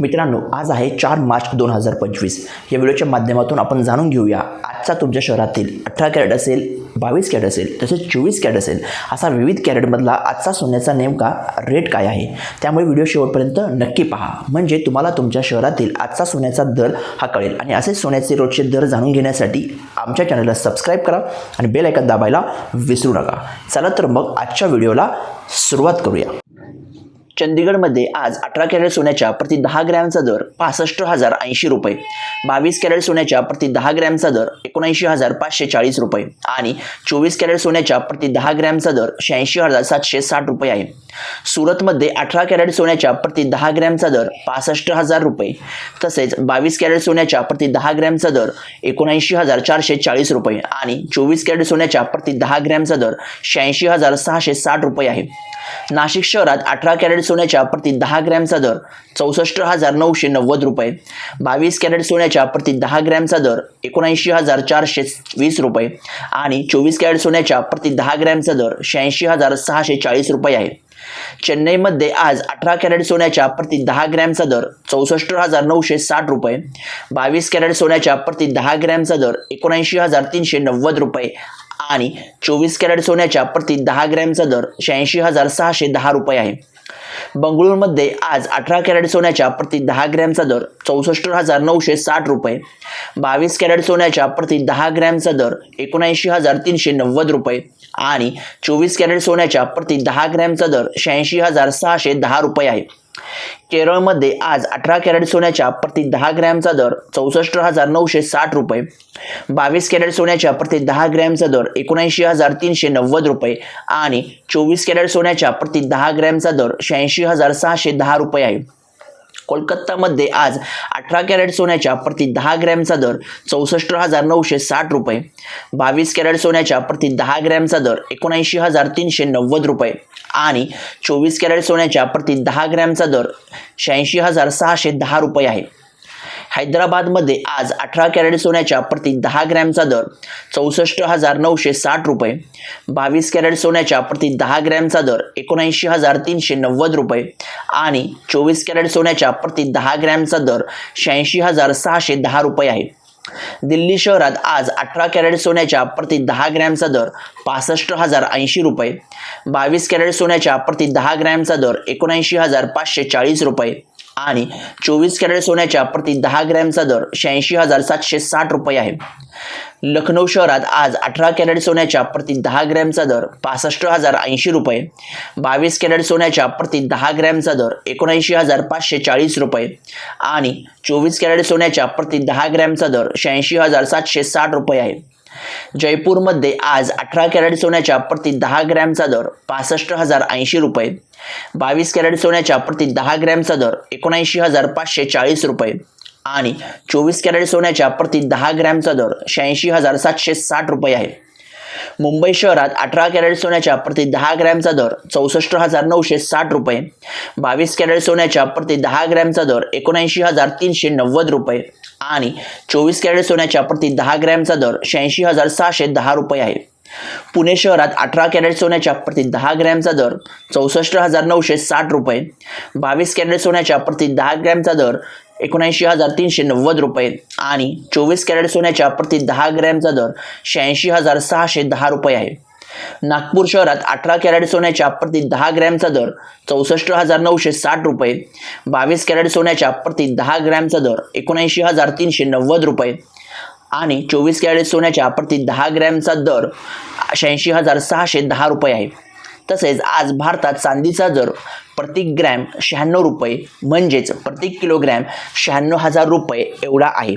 मित्रांनो आज आहे चार मार्च दोन हजार पंचवीस. या व्हिडिओच्या माध्यमातून आपण जाणून घेऊया आजचा तुमच्या शहरातील अठरा कॅरेट असेल बावीस कॅरेट असेल तसेच चोवीस कॅरेट असेल असा विविध कॅरेटमधला आजचा सोन्याचा नेमका रेट काय आहे? त्यामुळे व्हिडिओ शेवटपर्यंत नक्की पहा. म्हणजे तुम्हाला तुमच्या शहरातील आजचा सोन्याचा दर हा कळेल. आणि असे सोन्याचे रोजचे दर जाणून घेण्यासाठी आमच्या चॅनलला सबस्क्राईब करा आणि बेल ऐकन दाबायला विसरू नका. चला तर मग आजच्या व्हिडिओला सुरुवात करूया. चंदीगडमध्ये आज अठरा कॅरेट सोन्याच्या प्रति दहा ग्रॅमचा दर पासष्ट हजार ऐंशी रुपये. बावीस कॅरेट सोन्याच्या प्रति दहा ग्रॅमचा दर एकोणऐंशी हजार पाचशे चाळीस रुपये आणि चोवीस कॅरेट सोन्याच्या प्रति दहा ग्रॅमचा दर शहाऐंशी हजार सातशे साठ रुपये आहे. सुरतमध्ये अठरा कॅरेट सोन्याच्या प्रति दहा ग्रॅमचा दर पासष्ट हजार रुपये. तसेच बावीस कॅरेट सोन्याच्या प्रति दहा ग्रॅमचा दर एकोणऐंशी हजार चारशे चाळीस रुपये आणि चोवीस कॅरेट सोन्याच्या प्रति दहा ग्रॅमचा दर शहाऐंशी हजार सहाशे साठ रुपये आहे. नाशिक शहरात अठरा कॅरेट सोन्याच्या प्रति दहा ग्रॅमचा दर चौसष्ट हजार नऊशे नव्वद रुपये. बावीस कॅरेट सोन्याच्या प्रति दहा ग्रॅमचा दर एकोणऐंशी हजार चारशे वीस रुपये. आणि चोवीस कॅरेट सोन्याच्या प्रति दहा ग्रॅमचा दर शहाऐंशी हजार सहाशे चाळीस रुपये आहे. चेन्नईमध्ये आज अठरा कॅरेट सोन्याच्या प्रति दहा ग्रॅमचा दर चौसष्ट हजार नऊशे साठ रुपये. बावीस कॅरेट सोन्याच्या प्रति दहा ग्रॅमचा दर एकोणऐंशी हजार तीनशे नव्वद रुपये. आणि चोवीस कॅरेट सोन्याच्या प्रति दहा ग्रॅमचा दर शहाऐंशी हजार सहाशे दहा रुपये आहे. बंगळुरूमध्ये आज अठरा कॅरेट सोन्याच्या प्रति दहा ग्रॅमचा दर चौसष्ट हजार नऊशे साठ रुपये. बावीस कॅरेट सोन्याच्या प्रति दहा ग्रॅमचा दर एकोणऐंशी हजार तीनशे नव्वद रुपये. आणि चोवीस कॅरेट सोन्याच्या प्रति दहा ग्रॅमचा दर शहाऐंशी हजार सहाशे दहा रुपये आहे. केरळमध्ये आज अठरा कॅरेट सोन्याच्या प्रति दहा ग्रॅमचा दर चौसष्ट हजार नऊशे साठ रुपये. बावीस कॅरेट सोन्याच्या प्रति दहा ग्रॅमचा दर एकोणऐंशी हजार तीनशे नव्वद रुपये आणि चोवीस कॅरेट सोन्याच्या प्रति दहा ग्रॅमचा दर शहाऐंशी हजार सहाशे दहा रुपये आहे. कोलकातामध्ये आज अठरा कॅरेट सोन्याच्या प्रति दहा ग्रॅमचा दर चौसष्ट हजार नऊशे साठ रुपये. बावीस कॅरेट सोन्याच्या प्रति दहा ग्रॅमचा दर एकोणऐंशी हजार तीनशे नव्वद रुपये. आणि चोवीस कॅरेट सोन्याच्या प्रति दहा ग्रॅमचा दर शहाऐंशी हजार सहाशे दहा रुपये आहे. हैदराबादमध्ये आज अठरा कॅरेट सोन्याच्या प्रति दहा ग्रॅमचा दर चौसष्ट हजार नऊशे साठ रुपये. बावीस कॅरेट सोन्याच्या प्रति दहा ग्रॅमचा दर एकोणऐंशी हजार तीनशे नव्वद रुपये. आणि चोवीस कॅरेट सोन्याच्या प्रति दहा ग्रॅमचा दर शहाऐंशी हजार सहाशे दहा रुपये आहे. दिल्ली शहरात आज अठरा कॅरेट सोन्याच्या प्रति दहा ग्रॅमचा दर पासष्ट हजार ऐंशी रुपये. बावीस कॅरेट सोन्याच्या प्रति दहा ग्रॅमचा दर एकोणऐंशी हजार पाचशे चाळीस रुपये. आणि चोवीस कॅरेट सोन्याच्या प्रति दहा ग्रॅमचा दर शहाऐंशी हजार सातशे साठ रुपये आहे. लखनौ शहरात आज अठरा कॅरेट सोन्याच्या प्रति दहा ग्रॅमचा दर पासष्ट हजार ऐंशी रुपये. बावीस कॅरेट सोन्याच्या प्रति दहा ग्रॅमचा दर एकोणऐंशी हजार पाचशे चाळीस रुपये. आणि चोवीस कॅरेट सोन्याच्या प्रति दहा ग्रॅमचा दर शहाऐंशी हजार सातशे साठ रुपये आहे. जयपूरमध्ये आज अठरा कॅरेट सोन्याच्या प्रति दहा ग्रॅमचा दर पासष्ट हजार ऐंशी रुपये. बावीस कॅरेट सोन्याच्या प्रति दहा ग्रॅमचा दर एकोणऐंशी हजार पाचशे चाळीस रुपये. आणि चोवीस कॅरेट सोन्याच्या प्रति दहा ग्रॅमचा दर शहाऐंशी हजार सातशे साठ रुपये आहे. मुंबई शहरात अठरा कॅरेट सोन्याच्या प्रति दहा ग्रॅमचा दर चौसष्ट हजार नऊशे साठ रुपये. बावीस कॅरेट सोन्याच्या प्रति दहा ग्रॅमचा दर एकोणऐंशी हजार तीनशे नव्वद रुपये. आणि चोवीस कॅरेट सोन्याच्या प्रति दहा ग्रॅमचा दर शहाऐंशी हजार सहाशे दहा रुपये आहे. पुणे शहरात अठरा कॅरेट सोन्याच्या प्रति दहा ग्रॅमचा दर चौसष्ट हजार नऊशे साठ रुपये. बावीस कॅरेट सोन्याच्या प्रति दहा ग्रॅमचा दर एकोणऐंशी हजार तीनशे नव्वद रुपये. आणि चोवीस कॅरेट सोन्याच्या प्रति दहा ग्रॅमचा दर शहाऐंशी हजार सहाशे दहा रुपये आहे. नागपूर शहरात अठरा कॅरेट सोन्याच्या प्रति दहा ग्रॅमचा दर चौसष्ट हजार नऊशे साठ रुपये. बावीस कॅरेट सोन्याच्या प्रति दहा ग्रॅमचा दर एकोणऐंशी हजार तीनशे नव्वद रुपये. आणि चोवीस कॅरेट सोन्याच्या प्रति दहा ग्रॅमचा दर शहाऐंशी हजार सहाशे दहा रुपये आहे. तसेच आज भारतात चांदीचा दर प्रति ग्रॅम शहाण्णव रुपये म्हणजेच प्रति किलोग्रॅम शहाण्णव हजार रुपये एवढा आहे.